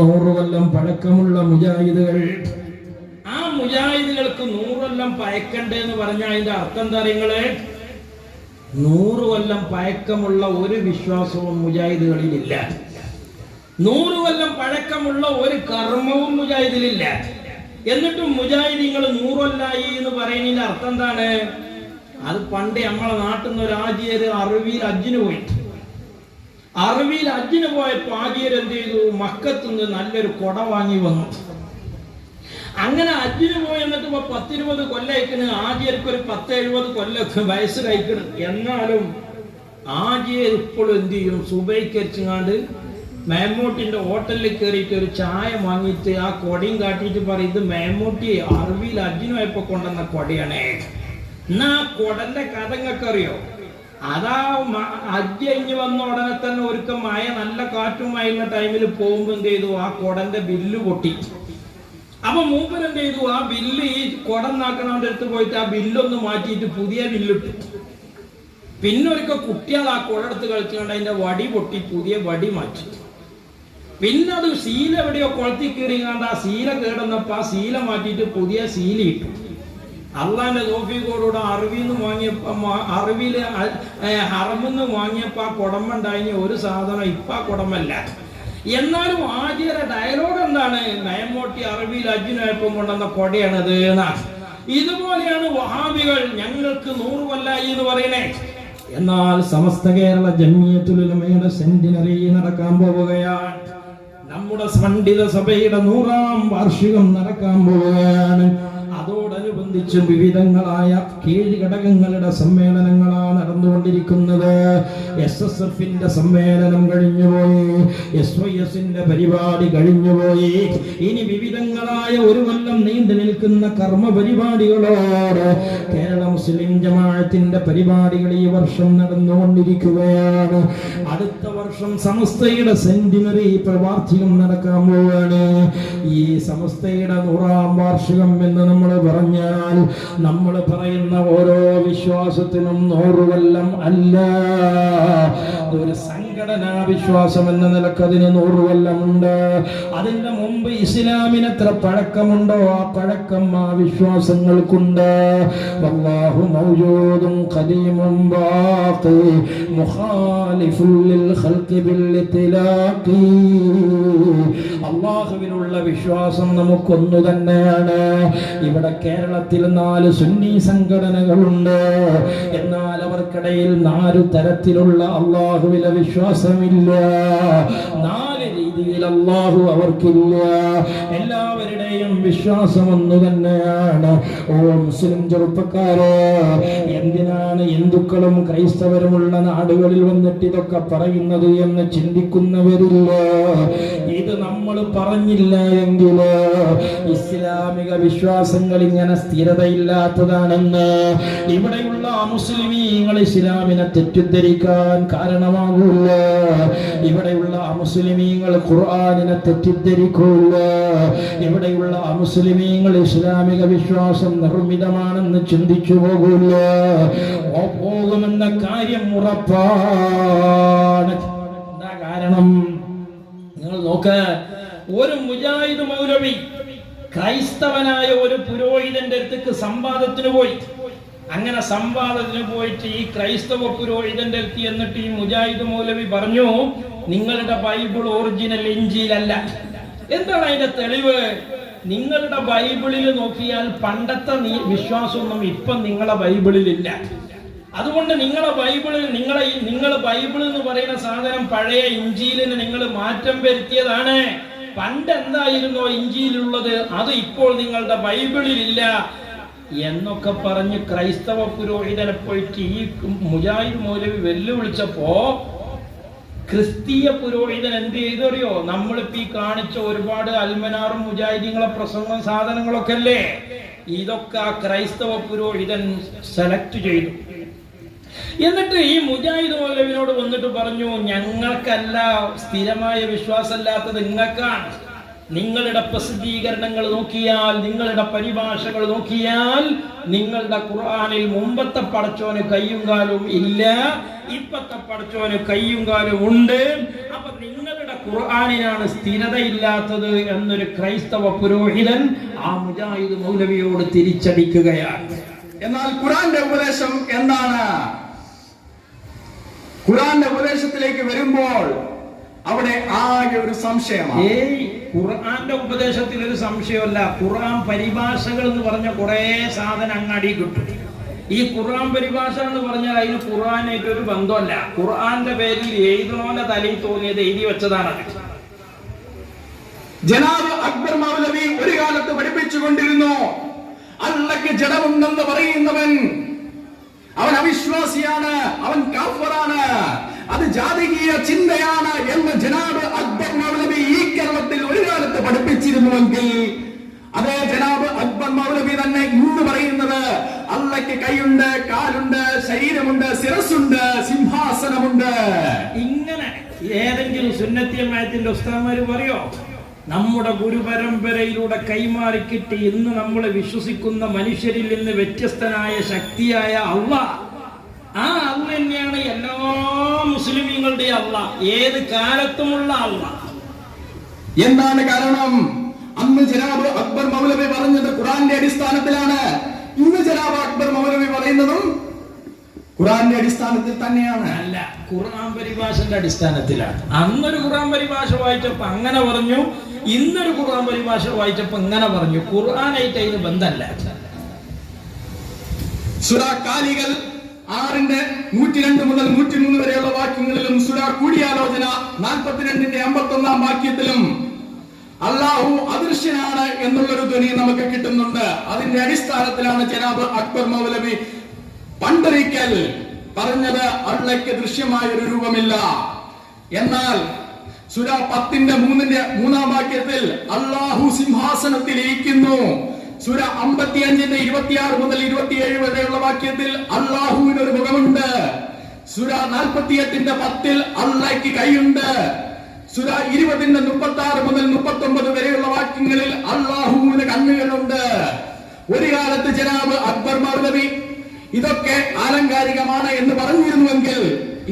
നൂറ് കൊല്ലം പഴക്കമുള്ള മുജാഹിദുകൾ. ആ മുജാഹിദുകൾക്ക് നൂറൊല്ലം പയക്കണ്ടേ എന്ന് പറഞ്ഞാൽ അതിന്റെ അർത്ഥം എന്താ നിങ്ങൾ നൂറ് കൊല്ലം പഴക്കമുള്ള ഒരു വിശ്വാസവും മുജാഹിദുകളിലില്ല. നൂറ് കൊല്ലം പഴക്കമുള്ള ഒരു കർമ്മവും മുജാഹിദിലില്ല. എന്നിട്ടും മുജാഹിദീങ്ങൾ നൂറൊല്ലായി എന്ന് പറയുന്നതിന്റെ അർത്ഥം എന്താണ്? അത് പണ്ട് നമ്മളെ നാട്ടിൽ നിന്ന് ഒരു ആജിയര് അറിവിയിൽ അജ്ജിന് പോയി. അറിവിയിൽ അജ്ജിന് പോയ ആജിയർ എന്ത് ചെയ്തു? മക്കത്തുനിന്ന് നല്ലൊരു കൊട വാങ്ങി വന്നു. അങ്ങനെ അജ്ജിന് പോയി എന്നിട്ട് ഇപ്പൊ പത്തിരുപത് കൊല്ലയക്കണ്. ആജിയർക്ക് ഒരു പത്ത് എഴുപത് കൊല്ലൊക്കെ വയസ്സ് കഴിക്കണം. എന്നാലും ആജിയർ ഇപ്പോഴും എന്ത് ചെയ്യും? സുബൈക്കരിച്ചാണ്ട് മേമ്മൂട്ടിന്റെ ഹോട്ടലിൽ കയറിയിട്ട് ഒരു ചായ വാങ്ങിയിട്ട് ആ കൊടയും കാട്ടിയിട്ട് പറയും ഇത് മേമ്മൂട്ടി അറിവിയിൽ അജ്ജിന് പോയപ്പോ കൊണ്ടുവന്ന കൊടയാണേ. എന്നാ കൊടന്റെ കഥങ്ങൾക്കറിയോ അതാ അജ്ഞ ഇഞ്ഞു വന്ന ഉടനെ തന്നെ ഒരുക്ക മഴ നല്ല കാറ്റും മയുന്ന ടൈമിൽ പോകുമ്പോ എന്ത് ചെയ്തു? ആ കൊടന്റെ ബില്ല് പൊട്ടി. അപ്പൊ മൂപ്പൻ എന്ത് ചെയ്തു? ആ ബില്ല് ഈ കുടം നാക്കണവന്റെ അടുത്ത് പോയിട്ട് ആ ബില്ലൊന്ന് മാറ്റിയിട്ട് പുതിയ ബില്ലിട്ടു. പിന്നെ ഒരിക്കൽ കുട്ടികൾ ആ കുടടുത്ത് കളിച്ചുകൊണ്ട് അതിന്റെ വടി പൊട്ടി പുതിയ വടി മാറ്റി. പിന്നെ അത് ശീല എവിടെയോ കൊളത്തി കീറി കണ്ട് ആ ശീല കേടുന്നപ്പോ ആ ശീല മാറ്റിയിട്ട് പുതിയ ശീല ഇട്ടു. അള്ളാന്റെ തോഫിക്കോടുകൂടെ അറിവിന്ന് വാങ്ങിയപ്പോ മ- അറിവിൽ ഹറമിന്ന് വാങ്ങിയപ്പോ ആ കുടമ്പുണ്ടായി ഒരു സാധനം ഇപ്പൊ ആ കുടമല്ല എന്നാലും ആദ്യയുടെ ഡയലോഗ് എന്താണ്? നയമോട്ടി അറബിയിൽ അജ്ജിനൊപ്പം കൊണ്ടുവന്ന കൊടയാണത് എന്നാണ് ഇതുപോലെയാണ് വഹാബികൾ ഞങ്ങൾക്ക് നൂറ് കൊല്ലായി എന്ന് പറയണേ എന്നാൽ സമസ്ത കേരള ജമ്മിയത്തുലമയുടെ സെന്റിനറി നടക്കാൻ പോവുകയാണ്. നമ്മുടെ പണ്ഡിത സഭയുടെ നൂറാം വാർഷികം നടക്കാൻ പോവുകയാണ്. അതോടനുബന്ധിച്ച് വിവിധങ്ങളായ കീഴ്ഘടകങ്ങളുടെ സമ്മേളനങ്ങളാണ് നടന്നുകൊണ്ടിരിക്കുന്നത്. എസ് എസ് എഫിന്റെ സമ്മേളനം കഴിഞ്ഞുപോയി. എസ് വൈ എസിന്റെ പരിപാടി കഴിഞ്ഞുപോയി. ഇനി വിവിധങ്ങളായ ഒരു കൊല്ലം നീണ്ടു നിൽക്കുന്ന കർമ്മ പരിപാടികളോട് കേരള മുസ്ലിം ജമാഅത്തിന്റെ പരിപാടികൾ ഈ വർഷം നടന്നുകൊണ്ടിരിക്കുകയാണ്. അടുത്ത വർഷം സമസ്തയുടെ സെന്റിനറി വാർഷികം നടക്കാൻ പോവുകയാണ്. ഈ സമസ്തയുടെ നൂറാം വാർഷികം എന്ന് നമ്മൾ പറഞ്ഞാൽ നമ്മൾ പറയുന്ന ഓരോ വിശ്വാസത്തിനും നൂറുകൊല്ലം അല്ല. ഒരു സംഘടനാ വിശ്വാസം എന്ന നിലയ്ക്ക് അതിന് നൂറുകൊല്ലമുണ്ട്. അതിന്റെ മുമ്പ് ഇസ്ലാമിന് എത്ര പഴക്കമുണ്ടോ ആ പഴക്കം ആ വിശ്വാസങ്ങൾക്കുണ്ട്. വല്ലാഹു മൗജൂദും മുഖാലിഫുൽ ബിൽ അള്ളാഹുവിനുള്ള വിശ്വാസം നമുക്കൊന്നു തന്നെയാണ്. ഇവിടെ കേരളത്തിൽ നാല് സുന്നി സംഘടനകളുണ്ട്. എന്നാൽ അവർക്കിടയിൽ നാലു തരത്തിലുള്ള അള്ളാഹുവിലെ വിശ്വാസമില്ല. നാല് അവർക്കില്ല. എല്ലാവരുടെയും വിശ്വാസം ഒന്ന് തന്നെയാണ്. ഓ മുസ്ലിം ചെറുപ്പക്കാരെ എന്തിനാണ് ഹിന്ദുക്കളും ക്രൈസ്തവരുമുള്ള നാടുകളിൽ വന്നിട്ട് ഇതൊക്കെ പറയുന്നത് എന്ന് ചിന്തിക്കുന്നവരില്ല. ഇത് നമ്മൾ പറഞ്ഞില്ല എങ്കിൽ ഇസ്ലാമിക വിശ്വാസങ്ങൾ ഇങ്ങനെ സ്ഥിരതയില്ലാത്തതാണെന്ന് ഇവിടെയുള്ള മുസ്ലിമീങ്ങൾ ഇസ്ലാമിനെ തെറ്റിദ്ധരിക്കാൻ കാരണമാകൂല മുസ്ലിമീങ്ങൾ ഖുർആാനിനെ തെറ്റിദ്ധരിക്കൂല ഇവിടെയുള്ള മുസ്ലിമീങ്ങൾ ഇസ്ലാമിക വിശ്വാസം നിർമ്മിതമാണെന്ന് ചിന്തിച്ചു പോകൂല പോകുമെന്ന കാര്യം ഉറപ്പാണ്. എന്താ കാരണം? നിങ്ങൾ നോക്ക്. ഒരു മുജാഹിദ് മൗലവി ക്രൈസ്തവനായ ഒരു പുരോഹിതന്റെ അടുത്തേക്ക് സംവാദത്തിന് പോയി. അങ്ങനെ സംവാദത്തിന് പോയിട്ട് ഈ ക്രൈസ്തവ പുരോഹിതന്റെ അടുത്ത് എന്നിട്ട് ഈ മുജാഹിദ് മൗലവി പറഞ്ഞു നിങ്ങളുടെ ബൈബിൾ ഒറിജിനൽ എഞ്ചിയിലല്ല എന്താണ് അതിന്റെ തെളിവ്? നിങ്ങളുടെ ബൈബിളിൽ നോക്കിയാൽ പണ്ടത്തെ വിശ്വാസമൊന്നും ഇപ്പം നിങ്ങളെ ബൈബിളിലില്ല. അതുകൊണ്ട് നിങ്ങളെ ബൈബിളിൽ നിങ്ങളെ നിങ്ങൾ ബൈബിൾ എന്ന് പറയുന്ന സാധനം പഴയ ഇഞ്ചിയിലിന് നിങ്ങൾ മാറ്റം വരുത്തിയതാണ്. പണ്ട് എന്തായിരുന്നോ ഇഞ്ചിയിലുള്ളത്? അത് ഇപ്പോൾ നിങ്ങളുടെ ബൈബിളിലില്ല. എന്നൊക്കെ പറഞ്ഞ് ക്രൈസ്തവ പുരോഹിതനെ പോയിട്ട് ഈ മുജാഹിദ് മൗലവി വെല്ലുവിളിച്ചപ്പോ ക്രിസ്തീയ പുരോഹിതൻ എന്ത് ചെയ്തറിയോ? നമ്മളിപ്പോ ഈ കാണിച്ച ഒരുപാട് അൽമനാറും മുജാഹിദീങ്ങളെ പ്രസംഗം സാധനങ്ങളൊക്കെ അല്ലേ? ഇതൊക്കെ ആ ക്രൈസ്തവ പുരോഹിതൻ സെലക്ട് ചെയ്തു. എന്നിട്ട് ഈ മുജാഹിദ് മൗലവിനോട് വന്നിട്ട് പറഞ്ഞു ഞങ്ങൾക്കല്ല സ്ഥിരമായ വിശ്വാസമല്ലാത്തത് നിങ്ങൾക്കാണ്. നിങ്ങളുടെ പ്രസിദ്ധീകരണങ്ങൾ നോക്കിയാൽ നിങ്ങളുടെ പരിഭാഷകൾ നോക്കിയാൽ നിങ്ങളുടെ ഖുർആാനിൽ മുമ്പത്തെ പടച്ചോന് കയ്യും കാലും ഇല്ല ഇപ്പത്തെ പടച്ചോന് കയ്യും കാലും ഉണ്ട്. അപ്പൊ നിങ്ങളുടെ ഖുർആാനിനാണ് സ്ഥിരതയില്ലാത്തത് എന്നൊരു ക്രൈസ്തവ പുരോഹിതൻ ആ മുജാഹിദ് മൗലവിയോട് തിരിച്ചടിക്കുകയാണ്. എന്നാൽ ഖുറാന്റെ ഉപദേശം എന്താണ്? ഖുറാന്റെ ഉപദേശത്തിലേക്ക് വരുമ്പോൾ അവിടെ ആകെ ഒരു സംശയമാണ്. ഖുർആന്റെ ഉപദേശത്തിൽ ഒരു സംശയമല്ല. ഖുർആൻ പരിഭാഷകൾ എന്ന് പറഞ്ഞ കുറെ സാധനം അങ്ങാടി കിട്ടും. ഈ ഖുർആൻ പരിഭാഷ എന്ന് പറഞ്ഞാൽ അതിന് ഖുർആനായിട്ട് ഒരു ബന്ധമല്ല. ഖുർആന്റെ പേരിൽ എഴുതണോന്റെ തലയിൽ തോന്നിയത് എഴുതി വെച്ചതാണ് അത്. ജനാബ് അക്ബർ മൗലവി ഒരു കാലത്ത് പഠിപ്പിച്ചുകൊണ്ടിരുന്നു അള്ളക്ക് ജഡമുണ്ടെന്ന് പറയുന്നവൻ അവൻ അവിശ്വാസിയാണ് അവൻ കാഫറാണ്. അത് ജാതകീയ ചിന്തയാണ് എന്ന് ജനാബ് അക്ബർ മൗലവി ഈ കേരളത്തിൽ ഒരു കാലത്ത് പഠിപ്പിച്ചിരുന്നുവെങ്കിൽ അതേ ജനാബ് അക്ബർ മൗലവി തന്നെ ഇന്ന് പറയുന്നത് അള്ളയ്ക്ക് കൈയുണ്ട് കാലുണ്ട് ശരീരമുണ്ട് ശിരസുണ്ട് സിംഹാസനമുണ്ട്. ഇങ്ങനെ ഏതെങ്കിലും സുന്നത്തിയമ്മയത്തിന്റെ ഉസ്താന്മാര് പറയോ? നമ്മുടെ ഗുരുപരമ്പരയിലൂടെ കൈമാറി കിട്ടി ഇന്ന് നമ്മൾ വിശ്വസിക്കുന്ന മനുഷ്യരിൽ നിന്ന് വ്യത്യസ്തനായ ശക്തിയായ അള്ള. ആ അള്ള തന്നെയാണ് എല്ലാ മുസ്ലിമീങ്ങളുടെയും അള്ള. ഏത് കാലത്തുമുള്ള അള്ള. എന്താണ് കാരണം? അന്ന് ജനാബ് അക്ബർ മൗലവി പറഞ്ഞത് ഖുറാന്റെ അടിസ്ഥാനത്തിലാണ്. ഇന്ന് ജനാബ് അക്ബർ മൗലവി പറയുന്നതും ഖുറാന്റെ അടിസ്ഥാനത്തിൽ തന്നെയാണ്. അല്ല ഖുർആൻ പരിഭാഷന്റെ അടിസ്ഥാനത്തിലാണ്. അന്നൊരു ഖുറാൻ പരിഭാഷ വായിച്ചപ്പോ അങ്ങനെ പറഞ്ഞു. ഇന്നൊരു ഖുർആൻ പരിഭാഷ വായിച്ചപ്പോ ഇങ്ങനെ പറഞ്ഞു. ഖുർആനായിട്ട് അതിന് ബന്ധമല്ല സുറാ കാലികൾ ആറിന്റെ നൂറ്റി രണ്ട് മുതൽ നൂറ്റി മൂന്ന് വരെയുള്ള വാക്യങ്ങളിലും സുരാ കൂടിയാലോചന നാൽപ്പത്തിരണ്ടിന്റെ അമ്പത്തി ഒന്നാം വാക്യത്തിലും അള്ളാഹു അദൃശ്യനാണ് എന്നുള്ളൊരു ധ്വനി നമുക്ക് കിട്ടുന്നുണ്ട്. അതിന്റെ അടിസ്ഥാനത്തിലാണ് ജനാബ് അക്ബർ മൗലവി പണ്ടൊരിക്കൽ പറഞ്ഞത് അള്ളയ്ക്ക് ദൃശ്യമായ ഒരു രൂപമില്ല. എന്നാൽ സുര പത്തിന്റെ മൂന്നിന്റെ മൂന്നാം വാക്യത്തിൽ അള്ളാഹു സിംഹാസനത്തിൽ ഇരിക്കുന്നു സുര അമ്പത്തിയഞ്ചിന്റെ ഇരുപത്തിയാറ് മുതൽ ഇരുപത്തിയേഴ് വരെയുള്ള വാക്യത്തിൽ അള്ളാഹുവിന് ഒരു മുഖമുണ്ട്. സുര നാൽപ്പത്തിയെട്ടിന്റെ പത്തിൽ അള്ളയ്ക്ക് കൈയുണ്ട്. സുര ഇരുപതിന്റെ മുപ്പത്തി ആറ് മുതൽ മുപ്പത്തി ഒമ്പത് വരെയുള്ള വാക്യങ്ങളിൽ അള്ളാഹുവിന് കണ്ണുകളുണ്ട്. ഒരു കാലത്ത് ജനാബ് അക്ബർ മൗലവി ഇതൊക്കെ ആലങ്കാരികമാണ് എന്ന് പറഞ്ഞിരുന്നുവെങ്കിൽ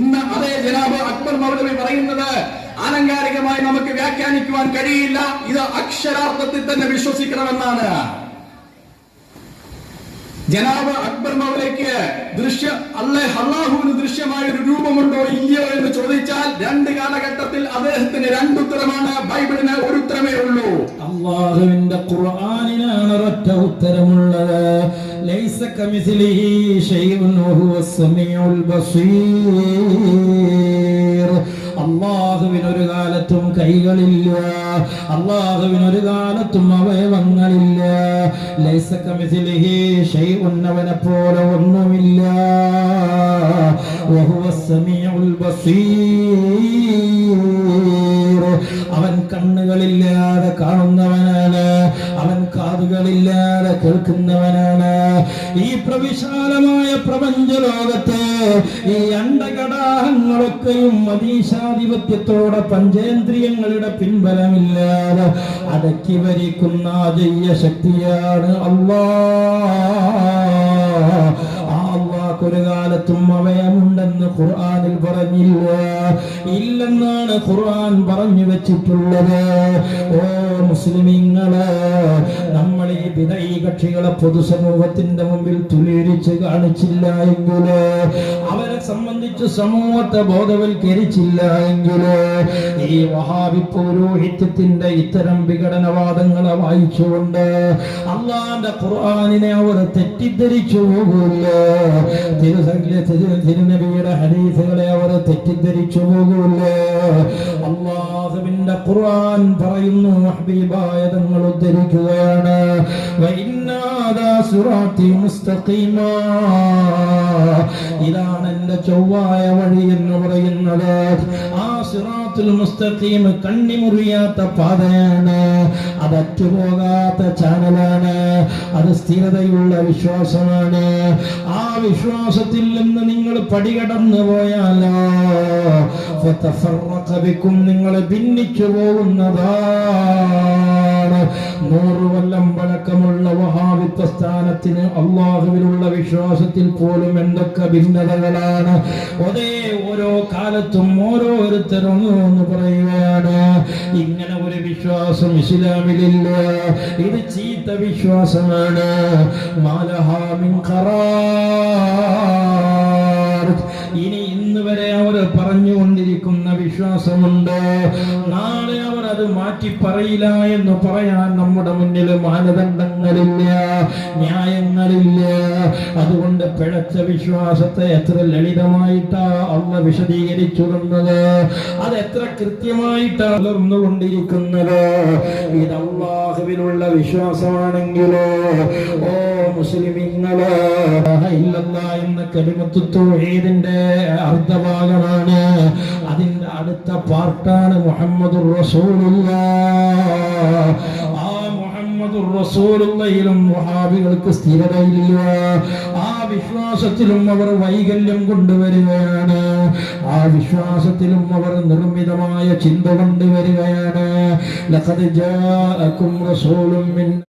ഇന്ന് അതേ ജനാബ് അക്ബർ മൗലവി പറയുന്നത് ആലങ്കാരികമായി നമുക്ക് വ്യാഖ്യാനിക്കുവാൻ കഴിയില്ല. ഇത് അക്ഷരാർത്ഥത്തിൽ തന്നെ വിശ്വസിക്കണമെന്നാണ്. ജനാബ് അക്ബർ മൗലയ്ക്ക് ദൃശ്യ അല്ലെ അള്ളാഹുവിന് ദൃശ്യമായ ഒരു രൂപമുണ്ടോ ഇല്ലയോ എന്ന് ചോദിച്ചാൽ രണ്ട് കാലഘട്ടത്തിൽ അദ്ദേഹത്തിന് രണ്ടുത്തരമാണ് ബൈബിളിന് ഒരു ഉത്തരമേ ഉള്ളൂ. അള്ളാഹുവിന്റെ ഖുർആാനിനാണ് ഒരൊറ്റ ഉത്തരമുള്ളത്. ലൈസ കമിസ്ലിഹി ശൈഉൻ വഹുവ ബസീർ. അള്ളാഹുവിന് ഒരു കാലത്തും കൈകളില്ല. അള്ളാഹുവിനൊരു കാലത്തും അവയവങ്ങളില്ല അവനെ പോലെ ഒന്നുമില്ല. ബസീർ. അവൻ കാതുകളില്ലാതെ കേൾക്കുന്നവനാണ്. ഈ പ്രവിശാലമായ പ്രപഞ്ച ലോകത്ത് ഈ അണ്ടകടാഹങ്ങളൊക്കെയും അതീശാധിപത്യത്തോടെ പഞ്ചേന്ദ്രിയങ്ങളുടെ പിൻബലമില്ലാതെ അടക്കി ഭരിക്കുന്ന അജയ്യ ശക്തിയാണ് അള്ളാ. ഒരു കാലത്തും അവയമുണ്ടെന്ന് ഖുർആാനിൽ പറഞ്ഞില്ല. ഇല്ലെന്നാണ് ഖുർആൻ പറഞ്ഞു വെച്ചിട്ടുള്ളത്. ഓ മുസ്ലിമീങ്ങൾ നമ്മൾ ഈ വിനയ കക്ഷികളെ പൊതുസമൂഹത്തിന്റെ മുമ്പിൽ തുലീരിച്ച് കാണിച്ചില്ല എങ്കിൽ? അവരെ സംബന്ധിച്ച് സമൂഹത്തെ ബോധവൽക്കരിച്ചില്ല എങ്കിൽ? ഈ വഹാബി പൗരോഹിത്യത്തിന്റെ ഇത്തരം വിഘടനവാദങ്ങളെ വായിച്ചുകൊണ്ട് അള്ളാന്റെ ഖുർആാനിനെ അവർ തെറ്റിദ്ധരിച്ചു പോകൂല്ല തിരുനബിയുടെ ഹദീസുകളെ അവർ തെറ്റിദ്ധരിച്ചു പോകൂല അള്ളാഹുവിന്റെ ഖുർആൻ പറയുന്നു ഹബീബായ തങ്ങൾ ഉദ്ധരിക്കുകയാണ്. ഇതാണ് എന്റെ ചൊവ്വായ വഴി എന്ന് പറയുന്നത്. ആ സിറാത്തുൽ മുസ്തഖീം കണ്ണിമുറിയാത്ത പാതയാണ്. അത് അറ്റുപോകാത്ത ചാനലാണ്. അത് സ്ഥിരതയുള്ള വിശ്വാസമാണ്. ആ വിശ്വാസത്തിൽ നിന്ന് നിങ്ങൾ പടികടന്നു പോയാലോ ബിക്കും നിങ്ങളെ ഭിന്നിച്ചു പോകുന്നതാണ്. നൂറുവല്ലം പഴക്കമുള്ള വഹാവിത്വ സ്ഥാനത്തിന് അള്ളാഹുവിനുള്ള വിശ്വാസത്തിൽ പോലും എന്തൊക്കെ ഭിന്നതകളാണ്. ഒരേ ഓരോ കാലത്തും ഓരോരുത്തരും എന്ന് പറയുകയാണ് ഇങ്ങനെ ഒരു വിശ്വാസം ഇസ്ലാമിലില്ല. ഇത് ചീത്ത വിശ്വാസമാണ്. ഇനി ഇന്ന് വരെ അവർ പറഞ്ഞുകൊണ്ടിരിക്കുന്ന വിശ്വാസമുണ്ട്. നാളെ അവർ അത് മാറ്റി പറയില്ല എന്ന് പറയാൻ നമ്മുടെ മുന്നിൽ മാനദണ്ഡങ്ങളില്ല ന്യായങ്ങളില്ല. അതുകൊണ്ട് പിഴച്ച വിശ്വാസത്തെ എത്ര ലളിതമായിട്ടാ അള്ള വിശദീകരിച്ചു തന്നത് അത് എത്ര കൃത്യമായിട്ടാ വളർന്നുകൊണ്ടിരിക്കുന്നത് ഇത് അള്ളാഹുവിനുള്ള വിശ്വാസമാണെങ്കിലോ? ഓ മുസ്ലിമിങ്ങൾ എന്ന കലിമത്ത് തൗഹീദിന്റെ അർദ്ധഭാഗമാണ്. അതിന്റെ അടുത്ത പാർട്ടാണ് മുഹമ്മദ് റസൂലുള്ള. ആ മുഹമ്മദുർ റസൂലുള്ളയിലും വഹാബികൾക്ക് സ്ഥിരതയില്ല. ആ വിശ്വാസത്തിലും അവർ വൈകല്യം കൊണ്ടുവരികയാണ്. ആ വിശ്വാസത്തിലും അവർ നിർമ്മിതമായ ചിന്ത കൊണ്ടുവരികയാണ്. ലഖദ് ജാഅകും റസൂലും മിൻ